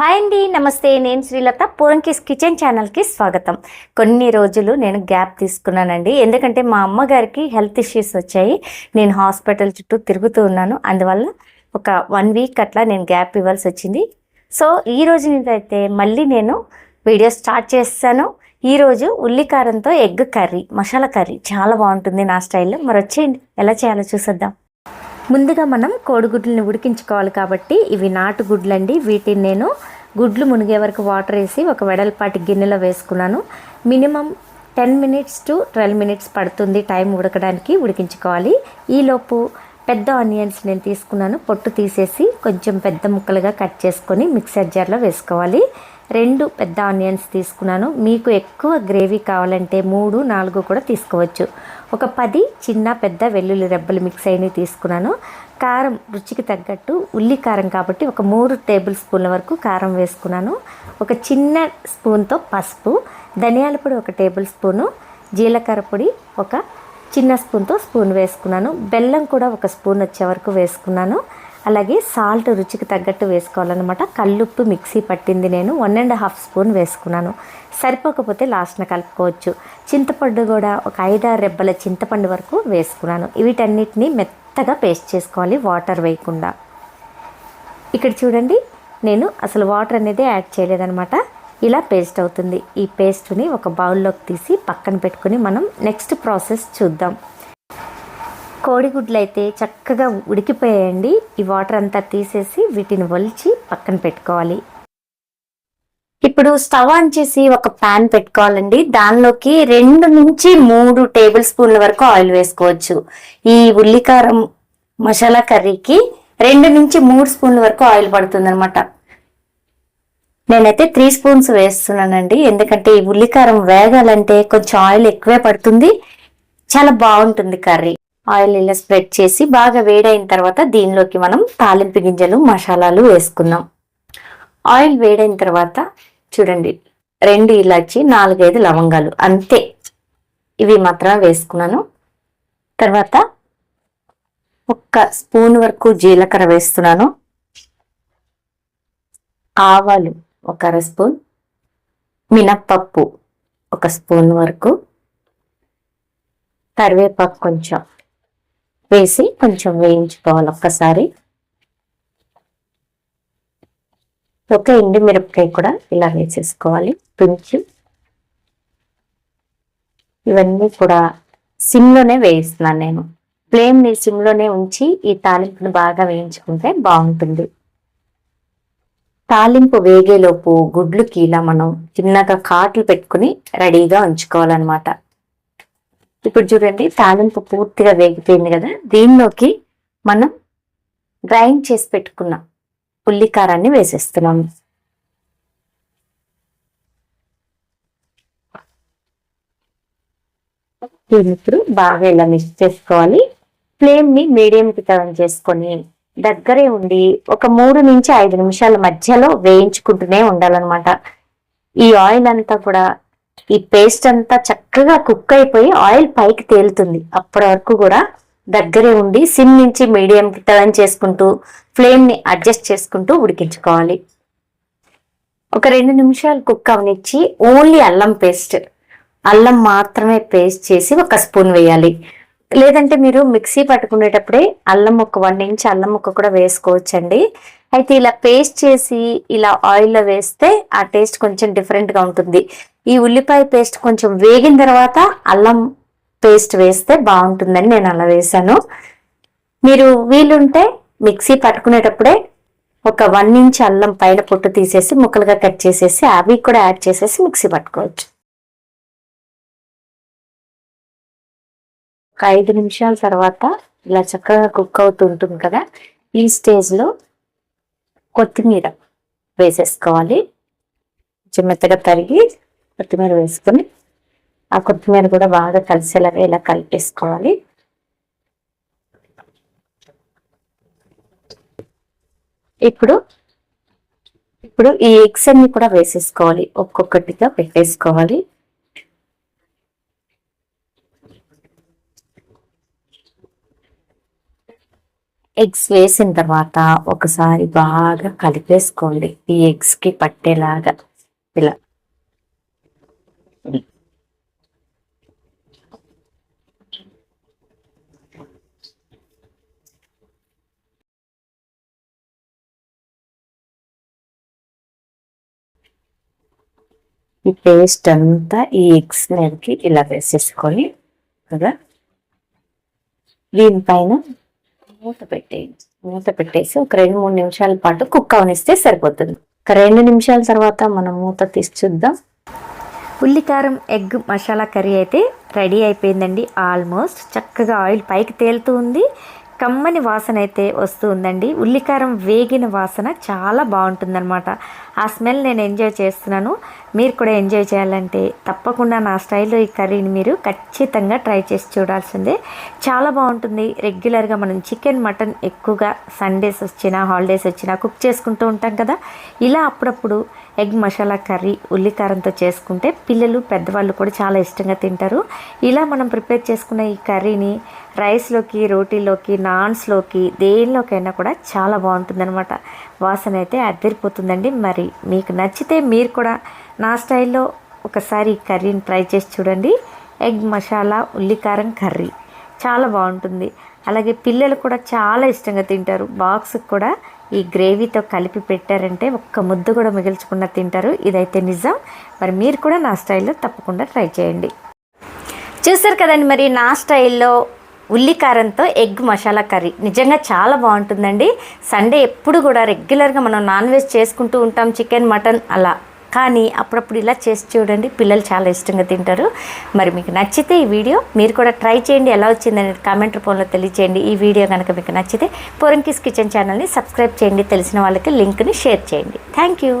Hi అండి నమస్తే. నేను శ్రీలత. పూరంకిస్ కిచెన్ ఛానల్కి స్వాగతం. కొన్ని రోజులు నేను గ్యాప్ తీసుకున్నానండి. ఎందుకంటే మా అమ్మగారికి హెల్త్ ఇష్యూస్ వచ్చాయి. నేను హాస్పిటల్ చుట్టూ తిరుగుతూ ఉన్నాను. అందువల్ల ఒక వన్ వీక్ అట్లా నేను గ్యాప్ ఇవ్వాల్సి వచ్చింది. సో ఈ రోజు నుంచి అయితే మళ్ళీ నేను వీడియో స్టార్ట్ చేస్తాను. ఈరోజు ఉల్లికారంతో ఎగ్ కర్రీ మసాలా కర్రీ. చాలా బాగుంటుంది నా స్టైల్లో. మరి వచ్చేయండి. ఎలా చేయాలో చూసేద్దాం. ముందుగా మనం కోడిగుడ్లని ఉడికించుకోవాలి కాబట్టి ఇవి నాటు గుడ్లండి. వీటిని నేను గుడ్లు మునిగే వరకు వాటర్ వేసి ఒక వెడల్పాటి గిన్నెలో వేసుకున్నాను. Minimum ten minutes to twelve minutes పడుతుంది టైం ఉడకడానికి ఉడికించుకోవాలి. ఈలోపు పెద్ద ఆనియన్స్ నేను తీసుకున్నాను. పొట్టు తీసేసి కొంచెం పెద్ద ముక్కలుగా కట్ చేసుకొని మిక్సర్ జార్లో వేసుకోవాలి. రెండు పెద్ద ఆనియన్స్ తీసుకున్నాను. మీకు ఎక్కువ గ్రేవీ కావాలంటే మూడు నాలుగు కూడా తీసుకోవచ్చు. ఒక పది చిన్న పెద్ద వెల్లుల్లి రెబ్బలు మిక్స్ అయినవి తీసుకున్నాను. కారం రుచికి తగ్గట్టు ఉల్లి కారం కాబట్టి ఒక మూడు టేబుల్ స్పూన్ల వరకు కారం వేసుకున్నాను. ఒక చిన్న స్పూన్తో పసుపు ధనియాల పొడి ఒక టేబుల్ స్పూను జీలకర్ర పొడి ఒక చిన్న స్పూన్తో స్పూన్ వేసుకున్నాను. బెల్లం కూడా ఒక స్పూన్ వచ్చే వరకు వేసుకున్నాను. అలాగే సాల్ట్ రుచికి తగ్గట్టు వేసుకోవాలన్నమాట. కల్లుప్పు మిక్సీ పట్టింది నేను. వన్ అండ్ హాఫ్ స్పూన్ వేసుకున్నాను. సరిపోకపోతే లాస్ట్న కలుపుకోవచ్చు. చింతపండు కూడా ఒక ఐదారు రెబ్బల చింతపండు వరకు వేసుకున్నాను. వీటన్నిటిని మెత్తగా పేస్ట్ చేసుకోవాలి వాటర్ వేయకుండా. ఇక్కడ చూడండి నేను అసలు వాటర్ అనేది యాడ్ చేయలేదనమాట ఇలా పేస్ట్ అవుతుంది. ఈ పేస్ట్ని ఒక బౌల్లోకి తీసి పక్కన పెట్టుకుని మనం నెక్స్ట్ ప్రాసెస్ చూద్దాం. కోడిగుడ్లు అయితే చక్కగా ఉడికిపోయాయండి. ఈ వాటర్ అంతా తీసేసి వీటిని ఒలిచి పక్కన పెట్టుకోవాలి. ఇప్పుడు స్టవ్ ఆన్ చేసి ఒక ప్యాన్ పెట్టుకోవాలండి. దానిలోకి రెండు నుంచి మూడు టేబుల్ స్పూన్ల వరకు ఆయిల్ వేసుకోవచ్చు. ఈ ఉల్లికారం మసాలా కర్రీకి రెండు నుంచి మూడు స్పూన్ల వరకు ఆయిల్ పడుతుందనమాట నేనైతే త్రీ స్పూన్స్ వేస్తున్నానండి. ఎందుకంటే ఈ ఉల్లికారం వేగాలంటే కొంచెం ఆయిల్ ఎక్కువే పడుతుంది. చాలా బాగుంటుంది కర్రీ. ఆయిల్ ఇలా స్ప్రెడ్ చేసి బాగా వేడైన తర్వాత దీనిలోకి మనం తాలింపు గింజలు మసాలాలు వేసుకుందాం. ఆయిల్ వేడైన తర్వాత చూడండి రెండు ఇలాచి నాలుగైదు లవంగాలు అంతే. ఇవి మాత్రమే వేసుకున్నాను. తర్వాత ఒక్క స్పూన్ వరకు జీలకర్ర వేస్తున్నాను. ఆవాలు ఒక అర స్పూన్ మినప్పప్పు ఒక స్పూన్ వరకు కరివేపాకు కొంచెం వేసి కొంచెం వేయించుకోవాలి ఒక్కసారి. ఒక ఎండు మిరపకాయ కూడా ఇలా వేసేసుకోవాలి. తుంచి ఇవన్నీ కూడా సిమ్లోనే వేయిస్తున్నాను నేను. ఫ్లేమ్ని సిమ్లోనే ఉంచి ఈ తాలింపును బాగా వేయించుకుంటే బాగుంటుంది. తాలింపు వేగేలోపు గుడ్లుకి ఇలా మనం చిన్నగా కాట్లు పెట్టుకుని రెడీగా ఉంచుకోవాలన్నమాట. ఇప్పుడు చూడండి తాలింపు పూర్తిగా వేగిపోయింది కదా. దీనిలోకి మనం గ్రైండ్ చేసి పెట్టుకున్న ఉల్లికారాన్ని వేసేస్తున్నాము దీన్ని ఇప్పుడు బాగా ఇలా మిక్స్ చేసుకోవాలి. ఫ్లేమ్ని మీడియంకి మీడియం టర్న్ చేసుకొని దగ్గరే ఉండి ఒక మూడు నుంచి ఐదు నిమిషాల మధ్యలో వేయించుకుంటూనే ఉండాలన్నమాట. ఈ ఆయిల్ అంతా కూడా ఈ పేస్ట్ అంతా చక్కగా కుక్ అయిపోయి ఆయిల్ పైకి తేలుతుంది. అప్పటి వరకు కూడా దగ్గరే ఉండి సిమ్ నుంచి మీడియం టర్న్ చేసుకుంటూ ఫ్లేమ్ని అడ్జస్ట్ చేసుకుంటూ ఉడికించుకోవాలి. ఒక రెండు నిమిషాలు కుక్ అవనిచ్చి ఓన్లీ అల్లం పేస్ట్. అల్లం మాత్రమే పేస్ట్ చేసి ఒక స్పూన్ వేయాలి. లేదంటే మీరు మిక్సీ పట్టుకునేటప్పుడే అల్లం ముక్క వన్ ఇంచ్ అల్లం ముక్క కూడా వేసుకోవచ్చండి. అయితే ఇలా పేస్ట్ చేసి ఇలా ఆయిల్లో వేస్తే ఆ టేస్ట్ కొంచెం డిఫరెంట్గా ఉంటుంది. ఈ ఉల్లిపాయ పేస్ట్ కొంచెం వేగిన తర్వాత అల్లం పేస్ట్ వేస్తే బాగుంటుందని నేను అలా వేసాను మీరు వీలుంటే మిక్సీ పట్టుకునేటప్పుడే ఒక వన్ ఇంచ్ అల్లం పైన పొట్టు తీసేసి ముక్కలుగా కట్ చేసేసి అవి కూడా యాడ్ చేసేసి మిక్సీ పట్టుకోవచ్చు. ఒక ఐదు నిమిషాల తర్వాత ఇలా చక్కగా కుక్ అవుతుంటుంది కదా ఈ స్టేజ్లో కొత్తిమీర వేసేసుకోవాలి. కొంచెం మెత్తగా తరిగి కొత్తిమీర వేసుకొని ఆ కొత్తిమీర కూడా బాగా కలిసేలాగా ఇలా కలిపేసుకోవాలి. ఇప్పుడు ఇప్పుడు ఈ ఎగ్స్ అన్ని కూడా వేసేసుకోవాలి. ఒక్కొక్కటిగా పెట్టేసుకోవాలి. ఎగ్స్ వేసిన తర్వాత ఒకసారి బాగా కలిపేసుకోండి. ఈ ఎగ్స్కి పట్టేలాగా ఇలా. ఈ పేస్ట్ అంతా ఈ ఎగ్స్ మీదకి ఇలా వేసేసుకొని కదా? దీనిపైన మూత పెట్టేయండి మూత పెట్టేసి ఒక రెండు మూడు నిమిషాల పాటు కుక్ అవనిస్తే సరిపోతుంది. ఒక రెండు నిమిషాల తర్వాత మనం మూత తీసి చూద్దాం. ఉల్లికారం ఎగ్ మసాలా కర్రీ అయితే రెడీ అయిపోయిందండి. ఆల్మోస్ట్ చక్కగా ఆయిల్ పైకి తేలుతూ ఉంది. కమ్మని వాసన అయితే వస్తూ ఉందండి. ఉల్లికారం వేగిన వాసన చాలా బాగుంటుందన్నమాట. ఆ స్మెల్ నేను ఎంజాయ్ చేస్తున్నాను. మీరు కూడా ఎంజాయ్ చేయాలంటే తప్పకుండా నా స్టైల్లో ఈ కర్రీని మీరు ఖచ్చితంగా ట్రై చేసి చూడాల్సిందే. చాలా బాగుంటుంది. రెగ్యులర్గా మనం చికెన్ మటన్ ఎక్కువగా సండేస్ వచ్చినా హాలిడేస్ వచ్చినా కుక్ చేసుకుంటూ ఉంటాం కదా. ఇలా అప్పుడప్పుడు ఎగ్ మసాలా కర్రీ ఉల్లికారంతో చేసుకుంటే పిల్లలు పెద్దవాళ్ళు కూడా చాలా ఇష్టంగా తింటారు. ఇలా మనం ప్రిపేర్ చేసుకున్న ఈ కర్రీని రైస్లోకి రోటీలోకి నాన్స్లోకి దేనిలోకైనా కూడా చాలా బాగుంటుందన్నమాట. వాసన అయితే అద్దరిపోతుందండి మరి మీకు నచ్చితే మీరు కూడా నా స్టైల్లో ఒకసారి కర్రీని ట్రై చేసి చూడండి. ఎగ్ మసాలా ఉల్లికారం కర్రీ చాలా బాగుంటుంది. అలాగే పిల్లలు కూడా చాలా ఇష్టంగా తింటారు. బాక్స్కి కూడా ఈ గ్రేవీతో కలిపి పెట్టారంటే ఒక్క ముద్ద కూడా మిగిల్చకుండా తింటారు. ఇదైతే నిజం. మరి మీరు కూడా నా స్టైల్లో తప్పకుండా ట్రై చేయండి. చూసారు కదండి మరి నా స్టైల్లో ఉల్లికారంతో ఎగ్ మసాలా కర్రీ. నిజంగా చాలా బాగుంటుందండి. సండే ఎప్పుడు కూడా రెగ్యులర్గా మనం నాన్ వెజ్ చేసుకుంటూ ఉంటాం చికెన్ మటన్ అలా. కానీ అప్పుడప్పుడు ఇలా చేసి చూడండి. పిల్లలు చాలా ఇష్టంగా తింటారు. మరి మీకు నచ్చితే ఈ వీడియో మీరు కూడా ట్రై చేయండి. ఎలా వచ్చిందని కామెంట్ రూపంలో తెలియచేయండి. ఈ వీడియో కనుక మీకు నచ్చితే పొరంకిస్ కిచెన్ ఛానల్ని సబ్స్క్రైబ్ చేయండి. తెలిసిన వాళ్ళకి లింక్ని షేర్ చేయండి. Thank you